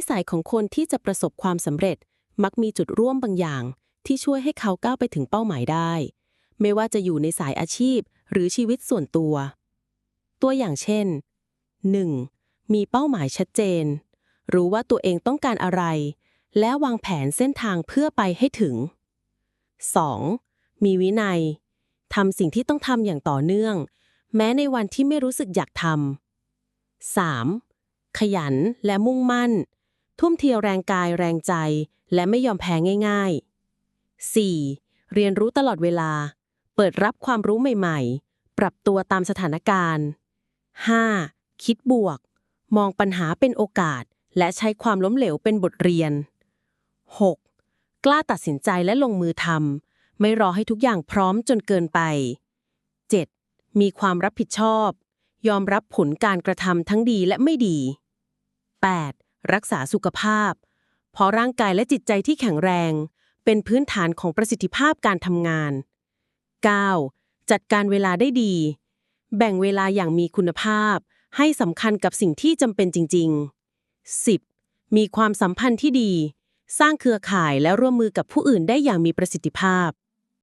นิสัยของคนที่จะประสบความสำเร็จ มักมีจุดร่วมบางอย่าง ที่ช่วยให้เขาก้าวไปถึงเป้าหมายได้ ไม่ว่าจะอยู่ในสายอาชีพ หรือชีวิตส่วนตัว ตัวอย่างเช่น 1. มีเป้าหมายชัดเจน รู้ว่าตัวเองต้องการอะไร และวางแผนเส้นทางเพื่อไปให้ถึง 2. มีวินัยทำสิ่งที่ต้องทำอย่างต่อเนื่อง แม้ในวันที่ไม่รู้สึกอยากทำ 3. ขยันและมุ่งมั่น ทุ่มเทแรงกายแรงใจ และไม่ยอมแพ้ง่าย ๆ 4. เรียนรู้ตลอดเวลา เปิดรับความรู้ใหม่ๆ ปรับตัวตามสถานการณ์ 5. คิดบวก มองปัญหาเป็นโอกาส และใช้ความล้มเหลวเป็นบทเรียน 6. กล้าตัดสินใจและลงมือทำไม่รอให้ทุกอย่างพร้อมจนเกินไป 7. มีความรับผิดชอบ ยอมรับผลการกระทำทั้งดีและไม่ดี 8. รักษาสุขภาพ เพราะร่างกายและจิตใจที่แข็งแรง เป็นพื้นฐานของประสิทธิภาพการทำงาน 9. จัดการเวลาได้ดี แบ่งเวลาอย่างมีคุณภาพ ให้สำคัญกับสิ่งที่จำเป็นจริง ๆ 10. มีความสัมพันธ์ที่ดี สร้างเครือข่ายและร่วมมือกับผู้อื่นได้อย่างมีประสิทธิภาพ